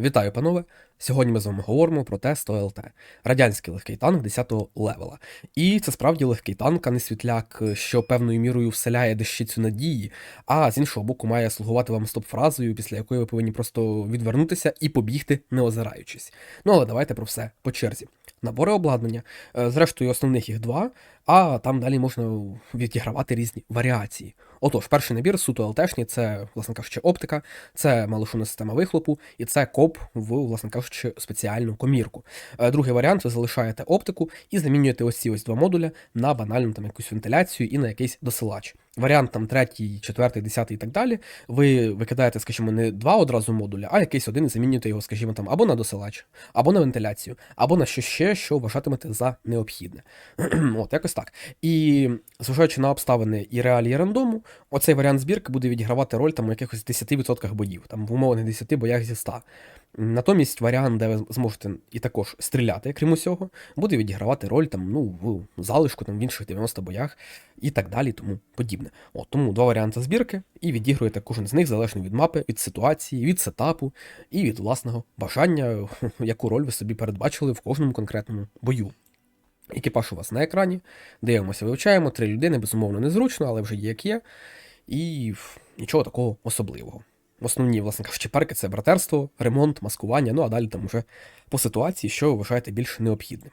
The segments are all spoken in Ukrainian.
Вітаю, панове! Сьогодні ми з вами говоримо про Т-100ЛТ, радянський легкий танк 10-го левела. І це справді легкий танк, а не світляк, що певною мірою вселяє дещицю надії, а з іншого боку має слугувати вам стоп-фразою, після якої ви повинні просто відвернутися і побігти, не озираючись. Ну але давайте про все по черзі. Набори обладнання, Е, зрештою, основних їх два, а там далі можна відігравати різні варіації. Отож, перший набір суто ЛТшні, це, власне кажучи, оптика, це малошумна система вихлопу, і це коп в, власне кажучи, спеціальну комірку. Е, Другий варіант ви залишаєте оптику і замінюєте ось ці ось два модуля на банальну там якусь вентиляцію і на якийсь досилач. Варіант там третій, четвертий, десятий і так далі. Ви викидаєте, скажімо, не два одразу модуля, а якийсь один і замінюєте його, скажімо, там або на досилач, або на вентиляцію, або на що ще, що вважатимете за необхідне. От, якось так. І зважаючи на обставини і реалії рандому, оцей варіант збірки буде відігравати роль там у якихось 10% боїв, там в умовних 10 боях зі 100. Натомість варіант, де ви зможете і також стріляти, крім усього, буде відігравати роль там, ну, в залишку, там, в інших 90 боях і так далі, тому подібне. От, тому два варіанти збірки, і відігруєте кожен з них залежно від мапи, від ситуації, від сетапу і від власного бажання, яку роль ви собі передбачили в кожному конкретному бою. Екіпаж у вас на екрані, дивимося, вивчаємо, три людини, безумовно, незручно, але вже є як є. І нічого такого особливого. Основні, власне кажучи, перки це братерство, ремонт, маскування, ну а далі там уже по ситуації, що ви вважаєте більш необхідним.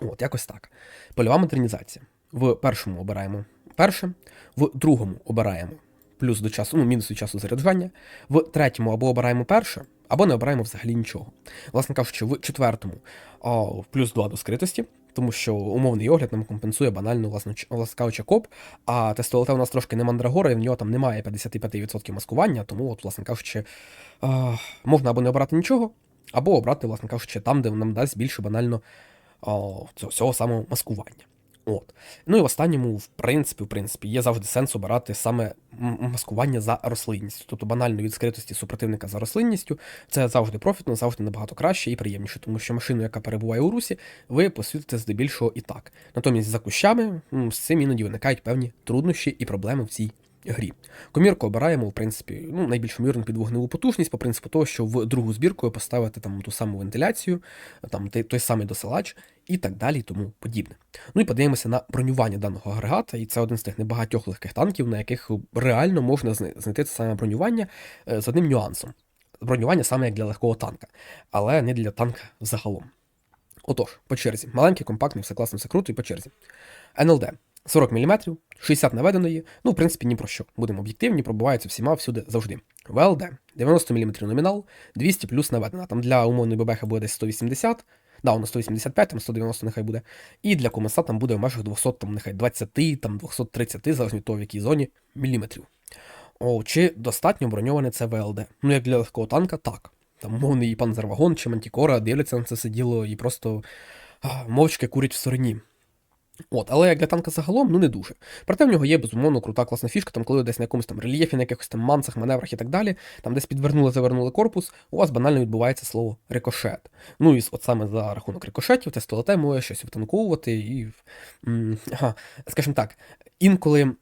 От, якось так. Польова модернізація. В першому обираємо перше, в другому обираємо плюс до часу, ну, мінус до часу заряджання, в третьому або обираємо перше, або не обираємо взагалі нічого. Власне кажучи, в четвертому о, плюс 2 до скритості, тому що умовний огляд нам компенсує банально, власне, ласкавича коп, а тестолете у нас трошки не мандрагора, і в нього там немає 55% маскування, тому, от, власне кажучи, можна або не обрати нічого, або обрати, власне кажучи, там, де нам дасть більше банально о, цього самого маскування. От. Ну і в останньому, в принципі, в принципі, є завжди сенс обирати саме маскування за рослинністю. Тобто банально від скритості супротивника за рослинністю, це завжди профітно, завжди набагато краще і приємніше, тому що машину, яка перебуває у русі, ви посвітите здебільшого і так. Натомість за кущами з цим іноді виникають певні труднощі і проблеми в цій грі. Комірку обираємо, в принципі, ну, найбільш ймовірно під вогневу потужність, по принципу того, що в другу збірку ви поставите там ту саму вентиляцію, там той самий досилач і так далі, і тому подібне. Ну і подивимося на бронювання даного агрегата, і це один з тих небагатьох легких танків, на яких реально можна знайти це саме бронювання е, з одним нюансом. Бронювання саме як для легкого танка, але не для танка загалом. Отож, по черзі. Маленький, компактний, все класно, все круто і по черзі. НЛД 40 мм, 60 наведеної, ну, в принципі, ні про що. Будемо об'єктивні, пробиваються всіма всюди завжди. ВЛД 90 мм номінал, 200 плюс наведена. Там для умовної ББХ буде десь 180, да, воно 185, там 190 нехай буде. І для комеса там буде в межах 200, там нехай 20, там 230, залежно від того, в якій зоні, міліметрів. О, чи достатньо броньоване це ВЛД? Ну, як для легкого танка, так. Там мовний панзервагон чи Мантікора дивляться на це все діло і просто мовчки курять в стороні. От, але як для танка загалом, ну не дуже. Проте в нього є безумовно крута класна фішка, там коли десь на якомусь там рельєфі, на якихось там мансах, маневрах і так далі, там десь підвернули, завернули корпус, у вас банально відбувається слово рикошет. Ну і от саме за рахунок рикошетів, це столете може щось втанковувати і. Ага, скажімо так, інколи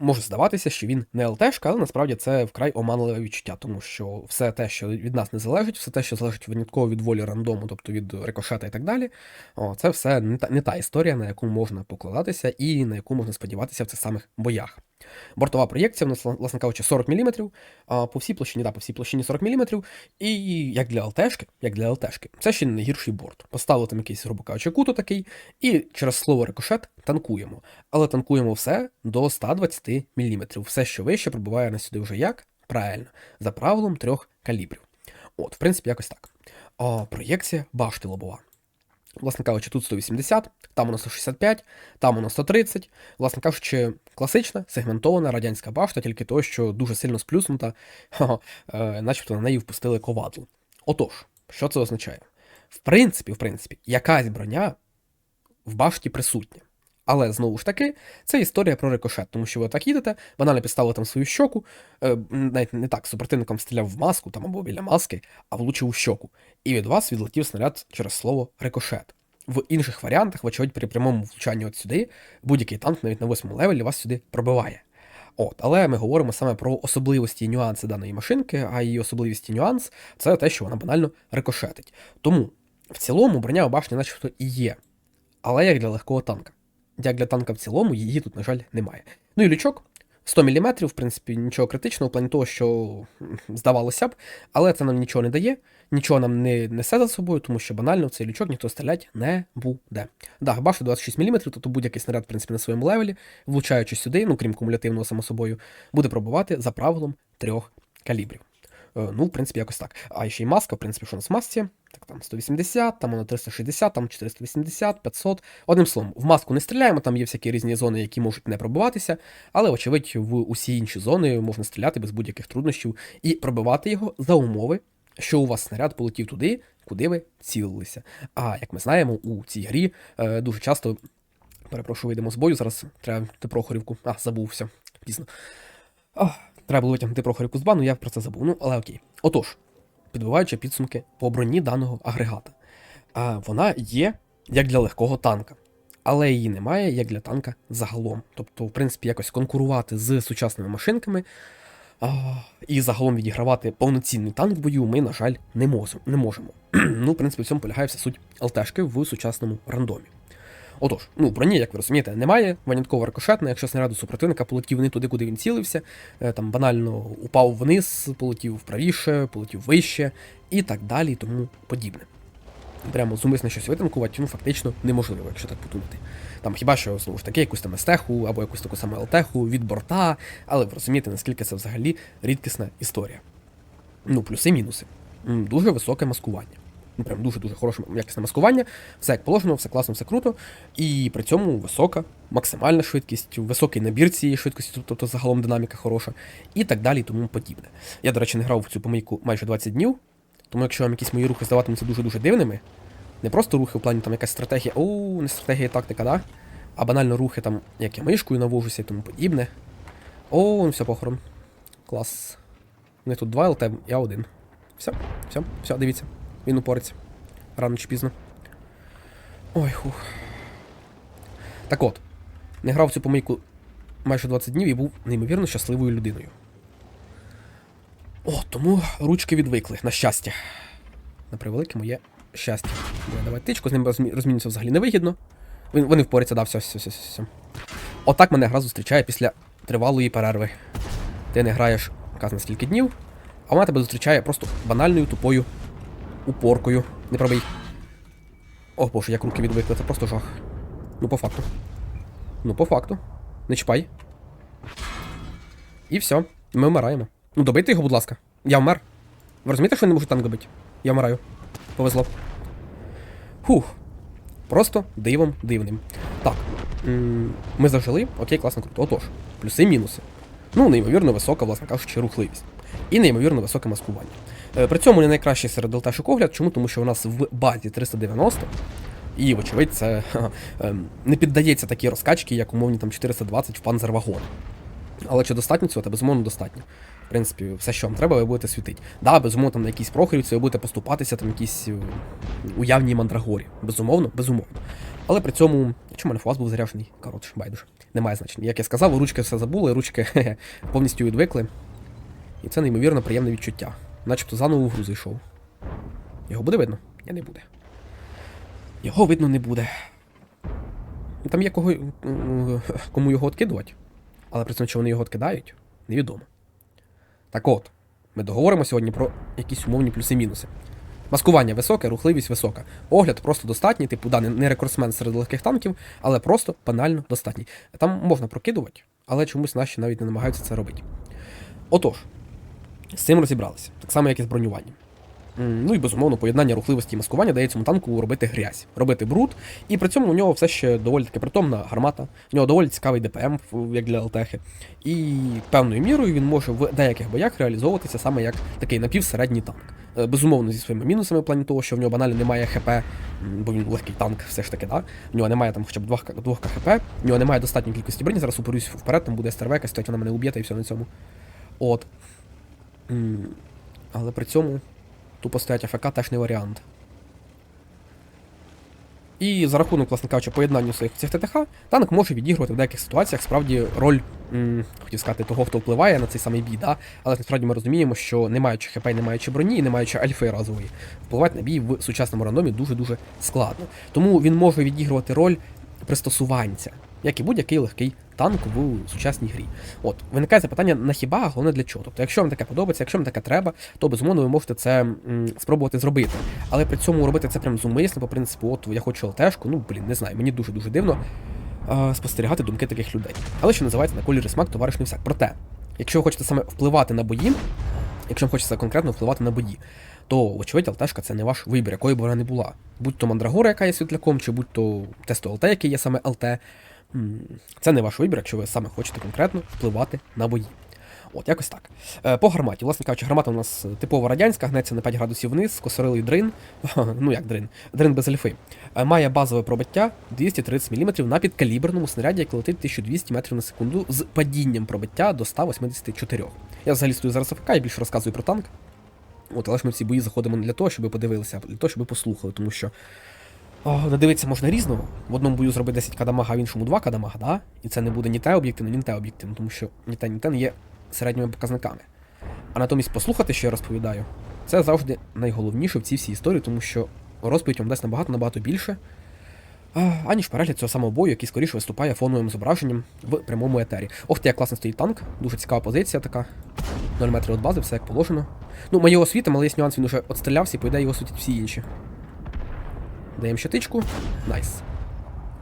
може здаватися, що він не ЛТшка, але насправді це вкрай оманливе відчуття, тому що все те, що від нас не залежить, все те, що залежить винятково від волі рандому, тобто від рикошета і так далі, о, це все не та, не та історія, на яку можна покладатися і на яку можна сподіватися в цих самих боях. Бортова проєкція, в нас, власне кажучи, 40 мм, а по всій площині, да, по всій площині 40 мм, і як для ЛТшки, як для ЛТшки, це ще не найгірший борт. Поставили там якийсь, грубо кажучи, куту такий, і через слово рикошет танкуємо. Але танкуємо все до 120 мм. Все, що вище, пробиває на сюди вже як? Правильно, за правилом трьох калібрів. От, в принципі, якось так. А, проєкція башти лобова. Власне кажучи, тут 180, там у нас 165, там нас 130. Власне кажучи, класична сегментована радянська башта, тільки то, що дуже сильно сплюснута, е, начебто на неї впустили ковадло. Отож, що це означає? В принципі, в принципі, якась броня в башті присутня. Але знову ж таки, це історія про рикошет, тому що ви так їдете, банально підставили там свою щоку, е, навіть не так, супротивником стріляв в маску там або біля маски, а влучив у щоку. І від вас відлетів снаряд через слово рикошет. В інших варіантах, вочевидь, при прямому влучанні от сюди, будь-який танк навіть на восьмому левелі вас сюди пробиває. От, але ми говоримо саме про особливості і нюанси даної машинки, а її особливість і нюанс це те, що вона банально рикошетить. Тому в цілому броня у башні начебто і є, але як для легкого танка. Як для танка в цілому, її тут, на жаль, немає. Ну і лючок 100 мм, в принципі, нічого критичного, в плані того, що здавалося б, але це нам нічого не дає, нічого нам не несе за собою, тому що банально в цей лючок ніхто стріляти не буде. Да, башу 26 мм, тобто будь-який снаряд, в принципі, на своєму левелі, влучаючи сюди, ну крім кумулятивного, само собою, буде пробувати за правилом трьох калібрів. Е, Ну, в принципі, якось так. А ще й маска, в принципі, що у нас в масці? Так, там 180, там воно 360, там 480, 500. Одним словом, в маску не стріляємо, там є всякі різні зони, які можуть не пробиватися, але, очевидь, в усі інші зони можна стріляти без будь-яких труднощів і пробивати його за умови, що у вас снаряд полетів туди, куди ви цілилися. А як ми знаємо, у цій грі е, дуже часто. Перепрошую, вийдемо з бою. Зараз треба Прохорівку. А, забувся. Пізно. Ах, треба було витягнути Прохорівку з бану, я про це забув. Ну, але окей. Отож, підбиваючи підсумки по броні даного агрегата. А, вона є як для легкого танка, але її немає як для танка загалом. Тобто, в принципі, якось конкурувати з сучасними машинками а, і загалом відігравати повноцінний танк в бою ми, на жаль, не можемо. Ну, в принципі, в цьому полягає вся суть ЛТшки в сучасному рандомі. Отож, ну, броні, як ви розумієте, немає, винятково рикошетна, якщо снаряд у супротивника полетів не туди, куди він цілився, е, там банально упав вниз, полетів вправіше, полетів вище і так далі, тому подібне. Прямо зумисно щось витанкувати, ну фактично неможливо, якщо так подумати. Там хіба що знову ж таки якусь там естеху або якусь таку саму ЛТеху від борта, але ви розумієте, наскільки це взагалі рідкісна історія. Ну, плюси-мінуси. Дуже високе маскування. Ну, прям дуже-дуже хороше якісне маскування, все як положено, все класно, все круто. І при цьому висока, максимальна швидкість, високий набір цієї швидкості, тобто загалом динаміка хороша, і так далі, і тому подібне. Я, до речі, не грав в цю помийку майже 20 днів, тому якщо вам якісь мої рухи здаватимуться дуже-дуже дивними, не просто рухи в плані там якась стратегія, о, не стратегія, а тактика, да? А банально рухи там, як я мишкою навожуся і тому подібне. О, ну все, похорон. Клас. У них тут два ЛТ, я один. Все, все, все, дивіться. Він упориться. Рано чи пізно. Ой, хух. Так от, не грав цю помийку майже 20 днів і був неймовірно щасливою людиною. О, тому ручки відвикли, на щастя. На превелике моє щастя. Давай, тичку, з ним розмі- розмінюється взагалі невигідно. Вони впоряться, да, все, все, все, все. Отак мене гра зустрічає після тривалої перерви. Ти не граєш казна скільки днів, а вона тебе зустрічає просто банальною тупою упоркою. Не пробий. О боже, як руки відвикли, це просто жах. Ну, по факту. Ну, по факту. Не чіпай. І все. Ми вмираємо. Ну, добийте його, будь ласка. Я вмер. Ви розумієте, що я не можу танк добити? Я вмираю. Повезло. Фух. Просто дивом дивним. Так. Ми зажили. Окей, класно, круто. Отож, плюси і мінуси. Ну, неймовірно висока, власне кажучи, рухливість. І неймовірно високе маскування. Е, При цьому не найкращий серед ЛТшок огляд. Чому? Тому що у нас в базі 390. І, вочевидь, це ем, не піддається такі розкачки, як умовні там 420 в панзервагон. Але чи достатньо цього? Та безумовно достатньо. В принципі, все, що вам треба, ви будете світити. Да, безумовно, там на якійсь прохорівці ви будете поступатися, там якісь е, уявній мандрагорі. Безумовно, безумовно. Але при цьому. Чому мене був заряджений? Коротше, байдуже. Немає значення. Як я сказав, ручки все забули, ручки повністю відвикли. І це неймовірно приємне відчуття. Начебто заново в гру зайшов. Його буде видно? Я не буде. Його видно не буде. Там є кого, кому його откидувати. Але при цьому, чи вони його откидають, невідомо. Так от, ми договоримо сьогодні про якісь умовні плюси-мінуси. Маскування високе, рухливість висока. Огляд просто достатній, типу, да, не рекордсмен серед легких танків, але просто банально достатній. Там можна прокидувати, але чомусь наші навіть не намагаються це робити. Отож, з цим розібралися, так само, як і з бронюванням. Ну і безумовно, поєднання рухливості і маскування дає цьому танку робити грязь, робити бруд, і при цьому у нього все ще доволі таки притомна гармата, у нього доволі цікавий ДПМ, як для ЛТХи. І певною мірою він може в деяких боях реалізовуватися саме як такий напівсередній танк. Е, Безумовно, зі своїми мінусами в плані того, що в нього банально немає ХП, бо він легкий танк, все ж таки, да? В нього немає там хоча б двох, двох КХП, в нього немає достатньої кількості броні, зараз упорюсь вперед, там буде СТРВ, якась стоять, вона мене уб'єта і все на цьому. От. Але при цьому тупо стоять АФК теж не варіант. І за рахунок, власне кажучи, поєднання своїх цих ТТХ, танк може відігрувати в деяких ситуаціях справді роль, м, хотів сказати, того, хто впливає на цей самий бій, да? але насправді ми розуміємо, що не маючи ХП, не маючи броні, і не маючи альфи разової, впливати на бій в сучасному рандомі дуже-дуже складно. Тому він може відігрувати роль пристосуванця, як і будь-який легкий танк в сучасній грі. От, виникає запитання на хіба, а головне для чого. Тобто, якщо вам таке подобається, якщо вам таке треба, то безумовно ви можете це м, спробувати зробити. Але при цьому робити це прям зумисно, по принципу, от я хочу ЛТшку, ну блін, не знаю, мені дуже-дуже дивно е, спостерігати думки таких людей. Але що називається на колір смак, товариш не всяк. Проте, якщо ви хочете саме впливати на бої, якщо вам хочеться конкретно впливати на бої, то, вочевидь, ЛТшка це не ваш вибір, якою б вона не була. Будь то Мандрагора, яка є світляком, чи будь то тесто ЛТ, який є саме ЛТ. Це не ваш вибір, якщо ви саме хочете конкретно впливати на бої. От, якось так. Е, по гарматі. Власне кажучи, гармата у нас типова радянська, гнеться на 5 градусів вниз, косорилий дрин. ну як дрин? Дрин без альфи. Е, має базове пробиття 230 мм на підкаліберному снаряді, який летить 1200 метрів на секунду з падінням пробиття до 184. Я взагалі стою зараз АФК і більше розказую про танк. От, але ж ми в ці бої заходимо не для того, щоб ви подивилися, а для того, щоб послухали, тому що. Надивитися можна різного. В одному бою зробити 10 кадамага, а в іншому 2 кадамага, да? І це не буде ні те об'єктивно, ні те об'єктивно, тому що ні те, ні те не є середніми показниками. А натомість послухати, що я розповідаю, це завжди найголовніше в цій всій історії, тому що розповідь вам дасть набагато набагато більше, аніж перегляд цього самого бою, який скоріше виступає фоновим зображенням в прямому етері. Ох ти, як класно стоїть танк, дуже цікава позиція така. 0 метрів від бази, все як положено. Ну, ми його освітимо, але є нюанс, він уже отстрілявся і по ідеї його освітять всі інші. Даємо щитичку. Найс.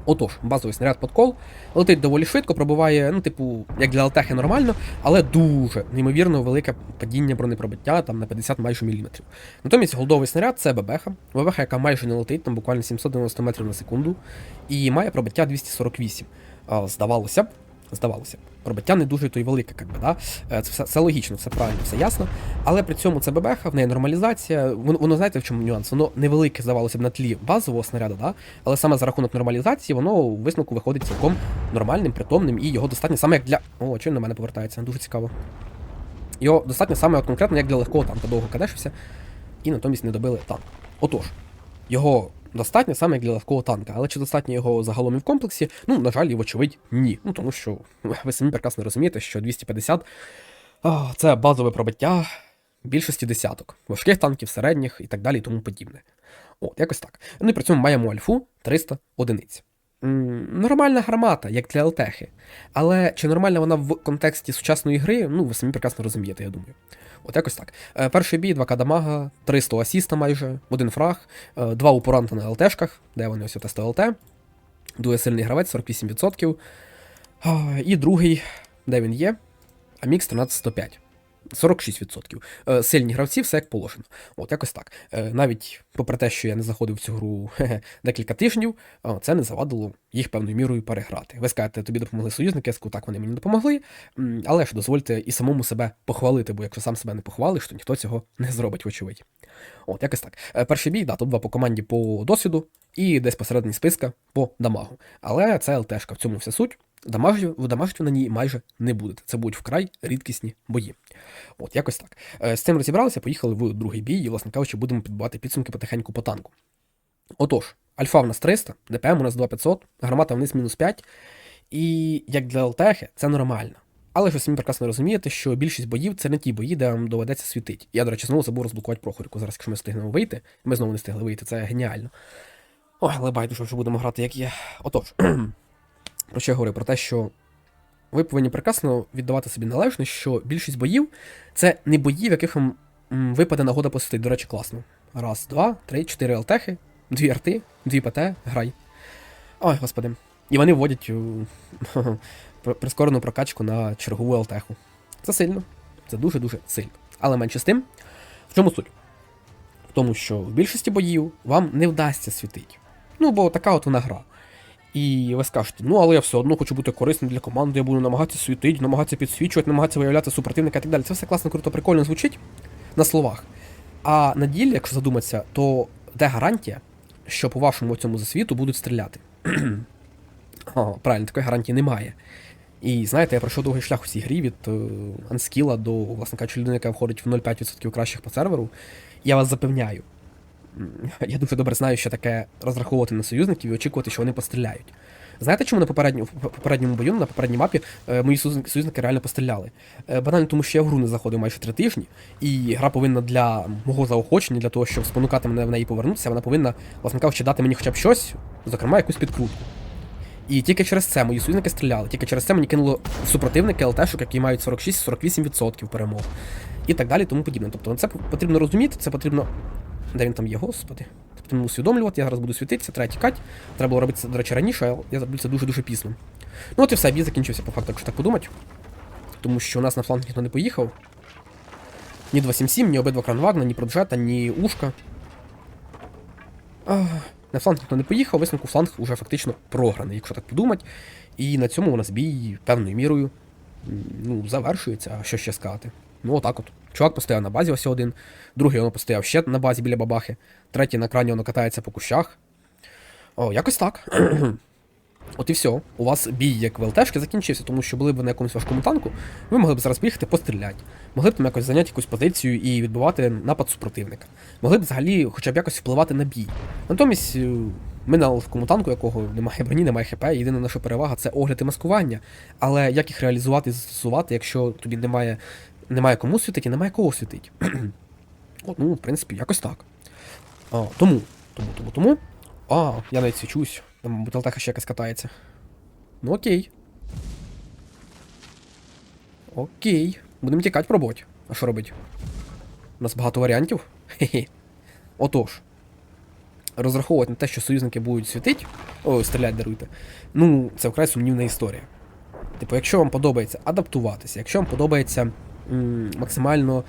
Отож, базовий снаряд подкол. Летить доволі швидко, пробиває, ну, типу, як для ЛТХ нормально, але дуже неймовірно велике падіння бронепробиття там на 50 майже міліметрів. Натомість голдовий снаряд це ББХ. ББХ, яка майже не летить, там буквально 790 метрів на секунду, і має пробиття 248. Здавалося б, здавалося б, пробиття не дуже то й велике, як би, да? Е, Це все, все логічно, все правильно, все ясно. Але при цьому це ББХ, в неї нормалізація. Воно, воно знаєте, в чому нюанс? Воно невелике, здавалося б, на тлі базового снаряду, да? але саме за рахунок нормалізації, воно у висновку виходить цілком нормальним, притомним, і його достатньо саме як для. О, чого на мене повертається? Дуже цікаво. Його достатньо саме от конкретно як для легкого танка довго кадешився, і натомість не добили танк. Отож, його достатньо саме як для легкого танка, але чи достатньо його загалом і в комплексі? Ну, на жаль, і вочевидь, ні. Ну тому що ви самі прекрасно розумієте, що 250 а, це базове пробиття більшості десяток, важких танків, середніх і так далі, і тому подібне. От, якось так. Ну і при цьому маємо альфу 300 одиниць. Нормальна гармата, як для ЛТХи. Але чи нормальна вона в контексті сучасної гри, ну ви самі прекрасно розумієте, я думаю. От якось так. Е, перший бій, 2К дамага, 300 асіста майже, один фраг, е, два упоранта на ЛТшках, де вони ось тесто ЛТ. Дуже сильний гравець, 48%. А, І другий, де він є? Амікс 13105. 46%. Е, Сильні гравці, все як положено. От якось так. Е, Навіть попри те, що я не заходив в цю гру декілька тижнів, це не завадило їх певною мірою переграти. Ви скажете, тобі допомогли союзники, я скажу, так вони мені допомогли. Але ж дозвольте і самому себе похвалити, бо якщо сам себе не похвалиш, то ніхто цього не зробить, вочевидь. От, якось так. Е, Перший бій, да, тут два по команді по досвіду і десь посередині списка по дамагу. Але це ЛТшка, в цьому вся суть. Дамажу, в дамажити на ній майже не будете. Це будуть вкрай рідкісні бої. От, якось так. Е, З цим розібралися, поїхали в другий бій, і, власне кажучи, будемо підбивати підсумки потихеньку по танку. Отож, альфа в нас 300, ДПМ у нас 2500, гармата вниз мінус 5. І як для ЛТХ це нормально. Але ж ви самі прекрасно розумієте, що більшість боїв це не ті бої, де вам доведеться світити. Я, до речі, знову забув розблокувати прохоріку. Зараз, якщо ми встигнемо вийти, ми знову не встигли вийти, це геніально. Ой, але байдуже, що будемо грати, як є. Отож, про що я говорю? Про те, що ви повинні прекрасно віддавати собі належне, що більшість боїв це не бої, в яких вам випаде нагода посвятити. До речі, класно. Раз, два, три, чотири ЛТХи, дві арти, дві ПТ, грай. Ой, господи. І вони вводять прискорену прокачку на чергову ЛТХу. Це сильно. Це дуже-дуже сильно. Але менше з тим, в чому суть? В тому, що в більшості боїв вам не вдасться світити. Ну, бо така от вона гра. І ви скажете, ну але я все одно хочу бути корисним для команди, я буду намагатися світити, намагатися підсвічувати, намагатися виявляти супротивника і так далі. Це все класно, круто, прикольно звучить на словах. А на ділі, якщо задуматися, то де гарантія, що по вашому цьому засвіту будуть стріляти? О, правильно, такої гарантії немає. І знаєте, я пройшов довгий шлях у цій грі від е, анскіла до, власне кажучи, людини, яка входить в 0,5% кращих по серверу. Я вас запевняю, Я дуже добре знаю, що таке розраховувати на союзників і очікувати, що вони постріляють. Знаєте, чому на попередньому, попередньому бою, на попередній мапі, е, мої союзники, реально постріляли? Е, банально тому, що я в гру не заходив майже три тижні, і гра повинна для мого заохочення, для того, щоб спонукати мене в неї повернутися, вона повинна, власне кажучи, дати мені хоча б щось, зокрема якусь підкрутку. І тільки через це мої союзники стріляли, тільки через це мені кинуло супротивники ЛТшок, які мають 46-48% перемог. І так далі, тому подібне. Тобто це потрібно розуміти, це потрібно. Де він там є, господи? Це потрібно усвідомлювати, я зараз буду світитися, треба тікати. Треба було робити це, до речі, раніше, а я зроблю це дуже-дуже пізно. Ну от і все, бій закінчився по факту, якщо так подумати. Тому що у нас на фланг ніхто не поїхав. Ні 277, ні обидва кранвагна, ні проджета, ні ушка. Ах, на фланг ніхто не поїхав, висновку фланг уже фактично програний, якщо так подумати. І на цьому у нас бій певною мірою ну, завершується, а що ще сказати. Ну, отак от. Чувак постояв на базі ось один, другий воно постояв ще на базі біля бабахи, третій на крані воно катається по кущах. О, якось так. От і все. У вас бій як в ЛТшки закінчився, тому що були б ви на якомусь важкому танку, ви могли б зараз поїхати постріляти. Могли б там якось зайняти якусь позицію і відбивати напад супротивника. Могли б взагалі хоча б якось впливати на бій. Натомість, е, ми на легкому танку, якого немає броні, немає ХП, єдина наша перевага це огляд і маскування. Але як їх реалізувати і застосувати, якщо тобі немає, немає кому світити немає кого світити? От, ну, в принципі, якось так. А, тому, тому, тому, тому. А, я навіть свічусь. Там, мабуть, ще якась катається. Ну окей. Окей. Будемо тікати пробувати. А що робить? У нас багато варіантів. Хе-хе. Отож. Розраховувати на те, що союзники будуть світити. Ой, стріляти даруйте. Ну, це вкрай сумнівна історія. Типу, якщо вам подобається адаптуватися, якщо вам подобається максимально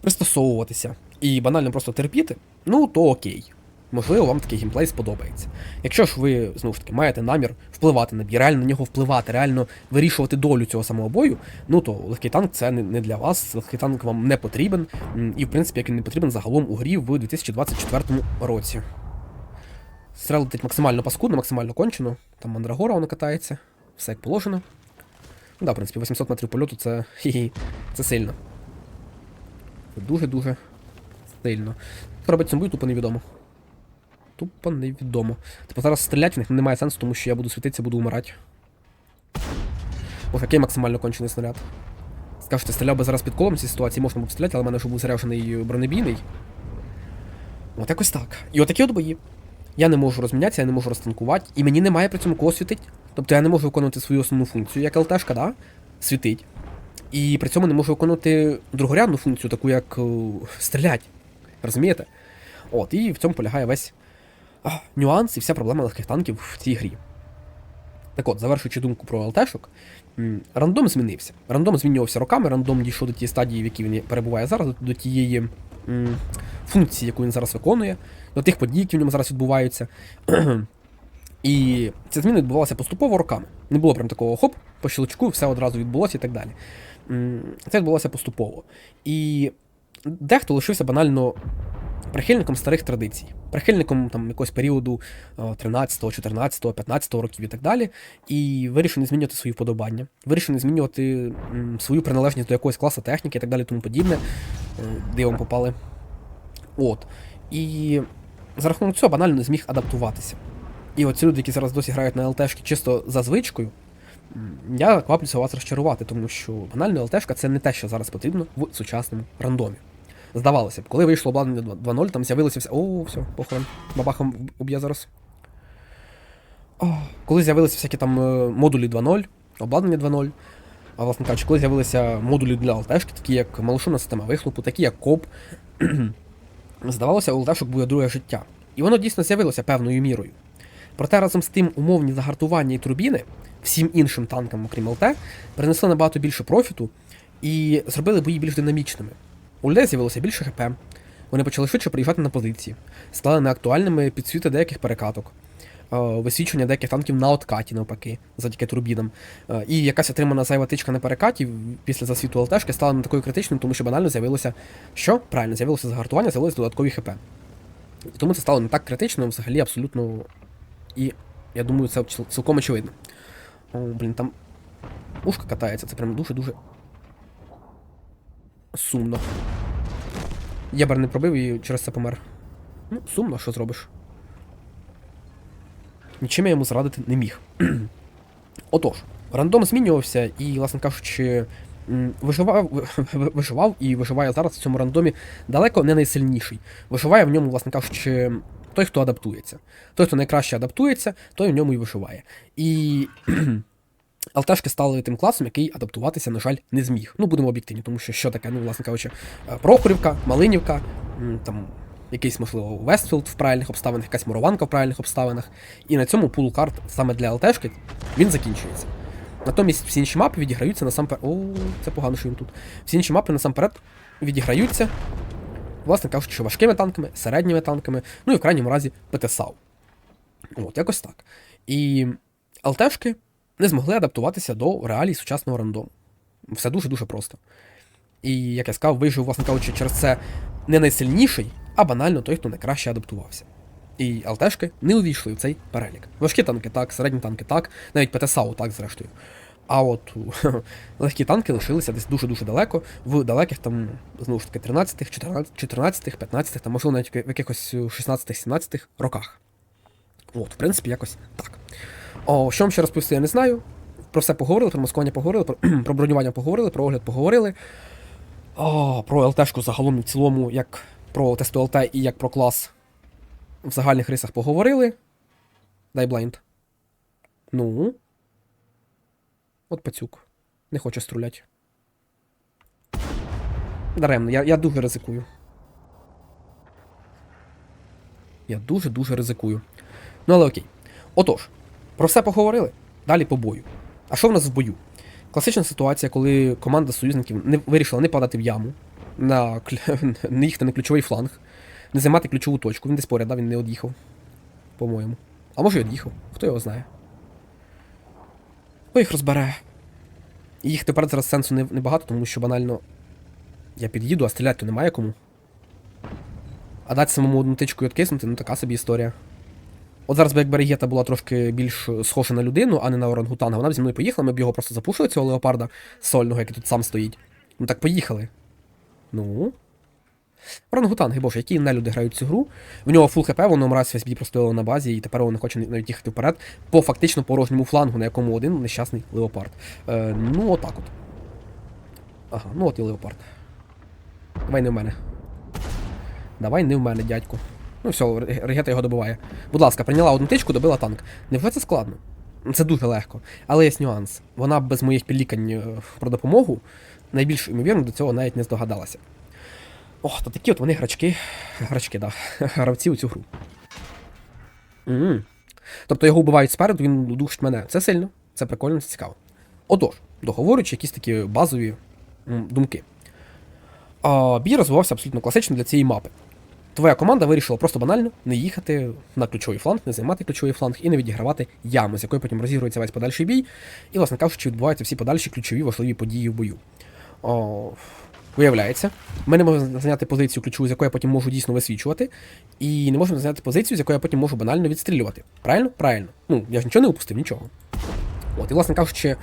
пристосовуватися і банально просто терпіти, ну то окей. Можливо, вам такий геймплей сподобається. Якщо ж ви знову ж таки маєте намір впливати на бій, реально на нього впливати, реально вирішувати долю цього самого бою, ну то легкий танк це не, для вас. Легкий танк вам не потрібен. І в принципі, як він не потрібен загалом у грі в 2024 році. Стрел летить максимально паскудно, максимально кончено. Там мандрагора воно катається, все як положено. Ну да, в принципі, 800 метрів польоту це це сильно. Це дуже-дуже сильно. Що робить цьому бою, тупо невідомо. Тупо невідомо. Типу зараз стріляти в них немає сенсу, тому що я буду світитися, буду вмирати. Ох, який максимально кончений снаряд. Скажете, стріляв би зараз під колом в цій ситуації, можна б стріляти, але в мене вже був заряджений бронебійний. От якось так. І отакі от бої. Я не можу розмінятися, я не можу розтанкувати, і мені немає при цьому кого світить. Тобто я не можу виконувати свою основну функцію, як ЛТшка, да? Світить. І при цьому не можу виконувати другорядну функцію, таку як е, стрілять. Розумієте? От, і в цьому полягає весь нюанс і вся проблема легких танків в цій грі. Так от, завершуючи думку про ЛТшок, рандом змінився. Рандом змінювався роками, рандом дійшов до тієї стадії, в якій він перебуває зараз, до тієї м, функції, яку він зараз виконує, до тих подій, які в ньому зараз відбуваються. І ця зміна відбувалася поступово роками. Не було прям такого хоп, по щелчку, все одразу відбулося і так далі. Це відбулося поступово. І дехто лишився банально прихильником старих традицій, прихильником там якогось періоду е, 13, 14, 15 років і так далі, і вирішив не змінювати свої вподобання, вирішив не змінювати свою приналежність до якогось класу техніки і так далі, тому подібне, е, де вам попали. От. І за рахунок цього банально не зміг адаптуватися. І оці люди, які зараз досі грають на ЛТшки чисто за звичкою, я кваплюся вас розчарувати, тому що банально ЛТшка це не те, що зараз потрібно в сучасному рандомі. Здавалося б, коли вийшло обладнання 2.0, там з'явилося все. О, все, похорон. Бабахом уб'є зараз. О, коли з'явилися всякі там е, модулі 2.0, обладнання 2.0. А власне кажучи, коли з'явилися модулі для ЛТшки, такі як малошумна система вихлопу, такі як КОП, здавалося, у ЛТшок буде друге життя. І воно дійсно з'явилося певною мірою. Проте разом з тим умовні загартування і турбіни всім іншим танкам, окрім ЛТ, принесли набагато більше профіту і зробили бої більш динамічними. У людей з'явилося більше ХП, вони почали швидше приїжджати на позиції, стали неактуальними підсвіти деяких перекаток, висвічування деяких танків на откаті, навпаки, завдяки турбінам. Е, І якась отримана зайва тичка на перекаті після засвіту ЛТшки стала не такою критичною, тому що банально з'явилося що? Правильно, з'явилося загартування, з'явилися додаткові ХП. І тому це стало не так критично, взагалі абсолютно. І я думаю, це цілком очевидно. О, блін, там ушка катається, це прям дуже-дуже сумно. Єбер не пробив і через це помер. Ну, сумно, що зробиш. Нічим я йому зрадити не міг. Отож, рандом змінювався і, власне кажучи, виживав, виживав і виживає зараз в цьому рандомі далеко не найсильніший. Виживає в ньому, власне кажучи, той, хто адаптується. Той, хто найкраще адаптується, той в ньому і виживає. І ЛТшки стали тим класом, який адаптуватися, на жаль, не зміг. Ну, будемо об'єктивні, тому що що таке, ну, власне кажучи, е, Прохорівка, Малинівка, там якийсь, можливо, Вестфілд в правильних обставинах, якась Мурованка в правильних обставинах. І на цьому пул карт саме для ЛТшки він закінчується. Натомість всі інші мапи відіграються насамперед. О, це погано, що він тут. Всі інші мапи насамперед відіграються, власне кажучи, важкими танками, середніми танками, ну і в крайньому разі ПТСАУ. От, якось так. І ЛТшки не змогли адаптуватися до реалій сучасного рандому. Все дуже-дуже просто. І, як я сказав, вижив, власне кажучи, через це не найсильніший, а банально той, хто найкраще адаптувався. І ЛТшки не увійшли в цей перелік. Важкі танки так, середні танки так, навіть ПТСАУ так, зрештою. А от легкі танки лишилися десь дуже-дуже далеко, в далеких там, знову ж таки, 13-х, 14-х, 15-х, там, можливо, навіть в якихось 16-17 роках. От, в принципі, якось так. О, що вам ще розповісти, я не знаю. Про все поговорили, про маскування поговорили, про, про бронювання поговорили, про огляд поговорили. О, про ЛТшку загалом в цілому, як про тесту ЛТ і як про клас в загальних рисах поговорили. Дай блайнд. Ну. От пацюк. Не хоче струлять. Даремно, я, я дуже ризикую. Я дуже-дуже ризикую. Ну, але окей. Отож, про все поговорили. Далі по бою. А що в нас в бою? Класична ситуація, коли команда союзників не вирішила не падати в яму, на не їхати на ключовий фланг, не займати ключову точку. Він десь поряд, він не од'їхав. По-моєму. А може й од'їхав, хто його знає. Хто їх розбере? І їх тепер зараз сенсу не- небагато, тому що банально я під'їду, а стріляти то немає кому. А дати самому одну тичку і откиснути, ну така собі історія. От зараз би як Берегєта була трошки більш схожа на людину, а не на орангутанга, вона б зі мною поїхала, ми б його просто запушили, цього леопарда сольного, який тут сам стоїть. Ну так поїхали. Ну. Орангутанги, боже, які нелюди грають цю гру. В нього фул хп, воно мразь весь бій простояло на базі, і тепер воно не хоче навіть їхати вперед по фактично порожньому флангу, на якому один нещасний леопард. Е, ну, отак от. Ага, ну от і леопард. Давай не в мене. Давай не в мене, дядьку. Ну все, регета його добиває. Будь ласка, прийняла одну тичку, добила танк. Невже це складно? Це дуже легко. Але є нюанс. Вона без моїх підлікань е, про допомогу найбільш ймовірно до цього навіть не здогадалася. Ох, то такі от вони грачки. Грачки, да. Гравці у цю гру. м Тобто його вбивають спереду, він душить мене. Це сильно, це прикольно, це цікаво. Отож, договорюючи якісь такі базові м, думки. А, бій розвивався абсолютно класично для цієї мапи. Твоя команда вирішила просто банально не їхати на ключовий фланг, не займати ключовий фланг і не відігравати яму, з якої потім розігрується весь подальший бій, і, власне кажучи, відбуваються всі подальші ключові важливі події в бою. О, виявляється, ми не можемо зайняти позицію ключову, з якої я потім можу дійсно висвічувати, і не можемо зайняти позицію, з якої я потім можу банально відстрілювати. Правильно? Правильно. Ну, я ж нічого не упустив, нічого. От, і, власне кажучи,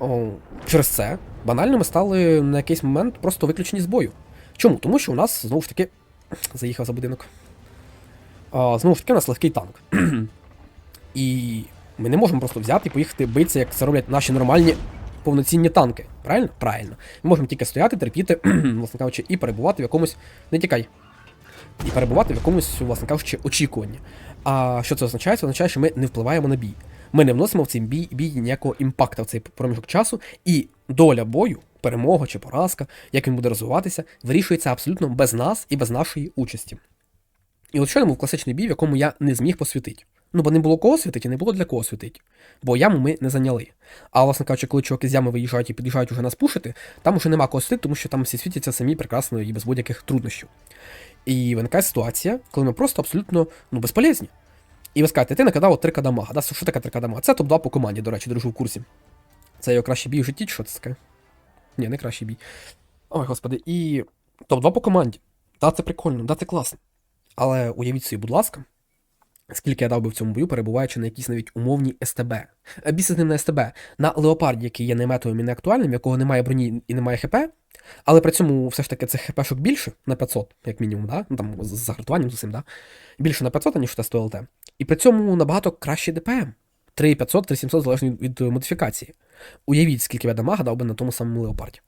о, через це банально ми стали на якийсь момент просто виключені з бою. Чому? Тому що у нас знову ж таки заїхав за будинок. А, знову ж таки, у нас легкий танк. І ми не можемо просто взяти і поїхати битися, як це роблять наші нормальні повноцінні танки. Правильно? Правильно. Ми можемо тільки стояти, терпіти, власне кажучи, і перебувати в якомусь. Не тікай. І перебувати в якомусь, власне кажучи, очікуванні. А що це означає? Це означає, що ми не впливаємо на бій. Ми не вносимо в цей бій, бій ніякого імпакта в цей проміжок часу, і доля бою, перемога чи поразка, як він буде розвиватися, вирішується абсолютно без нас і без нашої участі. І от щойно був класичний бій, в якому я не зміг посвітити. Ну, бо не було кого світити, не було для кого світити. Бо яму ми не зайняли. А власне кажучи, коли чуваки з ями виїжджають і під'їжджають уже нас пушити, там уже нема кого світити, тому що там всі світяться самі прекрасно і без будь-яких труднощів. І виникає ситуація, коли ми просто абсолютно ну, безполезні. І ви скажете, ти накидав от 3 кадамага. Да? Що таке 3 кадамага? Це топ-2 по команді, до речі, дружу в курсі. Це його кращий бій в житті, що це таке? Ні, не кращий бій. Ой, господи, і топ-2 по команді. Да, це прикольно, да, це класно. Але уявіть собі, будь ласка, скільки я дав би в цьому бою, перебуваючи на якійсь навіть умовній СТБ. Е, Біс з ним на СТБ. На леопарді, який є не метовим і не актуальним, якого немає броні і немає ХП, але при цьому все ж таки цих ХПшок більше на 500, як мінімум, да? ну, там з загартуванням з усім, да? більше на 500, ніж тест ЛТ. І при цьому набагато кращий ДПМ. 3500, 3700 залежно від, від модифікації. Уявіть, скільки я дамага дав би на тому самому леопарді.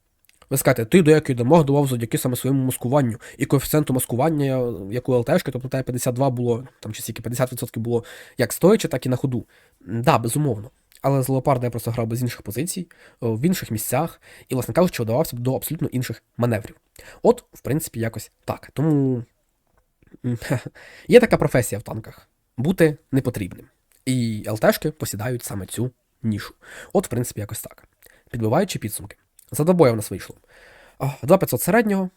Ви скажете, ти деякий дамаг давав завдяки саме своєму маскуванню і коефіцієнту маскування, як у ЛТшки, тобто те 52 було, там чи скільки 50% було як стоячи, так і на ходу. Да, безумовно. Але з леопарда я просто грав без інших позицій, в інших місцях, і, власне кажучи, вдавався до абсолютно інших маневрів. От, в принципі, якось так. Тому є така професія в танках бути непотрібним. І ЛТшки посідають саме цю нішу. От, в принципі, якось так. Підбиваючи підсумки. За добою в нас вийшло 2500 середнього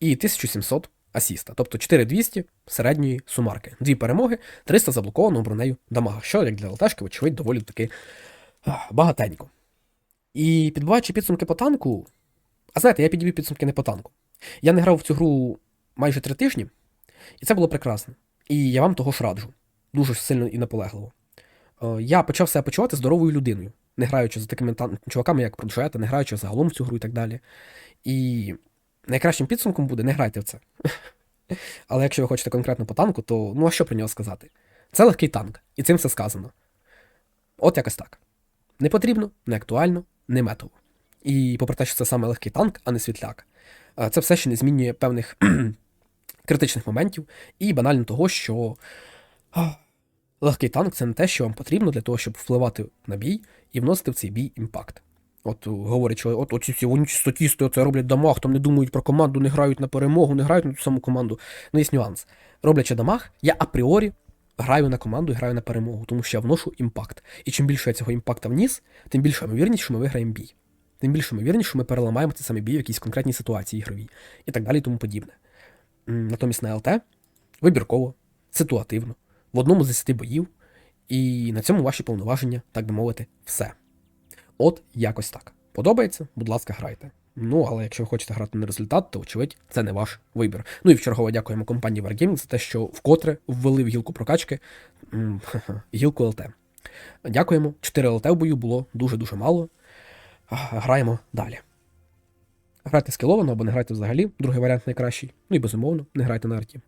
і 1700 асіста, тобто 4200 середньої сумарки. Дві перемоги, 300 заблокованого бронею дамага, що як для ЛТшки, вочевидь, доволі таки багатенько. І підбиваючи підсумки по танку. А знаєте, я підбив підсумки не по танку. Я не грав в цю гру майже три тижні, і це було прекрасно. І я вам того ж раджу. Дуже сильно і наполегливо. Е, Я почав себе почувати здоровою людиною, не граючи за такими чуваками, як Проджета, не граючи загалом в цю гру і так далі. І найкращим підсумком буде не грайте в це. Але якщо ви хочете конкретно по танку, то ну а що про нього сказати? Це легкий танк, і цим все сказано. От якось так. Не потрібно, не актуально, не метово. І попри те, що це саме легкий танк, а не світляк, е, це все ще не змінює певних критичних моментів і банально того, що легкий танк це не те, що вам потрібно для того, щоб впливати на бій і вносити в цей бій імпакт. От е, говорять, що от оці всі вони статісти це роблять дамаг, там не думають про команду, не грають на перемогу, не грають на ту саму команду. Ну, є нюанс. Роблячи дамаг, я апріорі граю на команду і граю на перемогу, тому що я вношу імпакт. І чим більше я цього імпакта вніс, тим більша ймовірність, що ми виграємо бій. Тим більше ймовірність, що ми переламаємо цей самий бій в якійсь конкретній ситуації ігровій і так далі і тому подібне. Натомість на ЛТ вибірково, ситуативно, в одному з 10 боїв, і на цьому ваші повноваження, так би мовити, все. От якось так. Подобається? Будь ласка, грайте. Ну, але якщо ви хочете грати на результат, то очевидь це не ваш вибір. Ну і вчергово дякуємо компанії Wargaming за те, що вкотре ввели в гілку прокачки гілку ЛТ. Дякуємо. 4 ЛТ в бою було дуже-дуже мало. Граємо далі. Грайте скіловано або не грайте взагалі. Другий варіант найкращий. Ну і безумовно, не грайте на арті.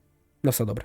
На все добре.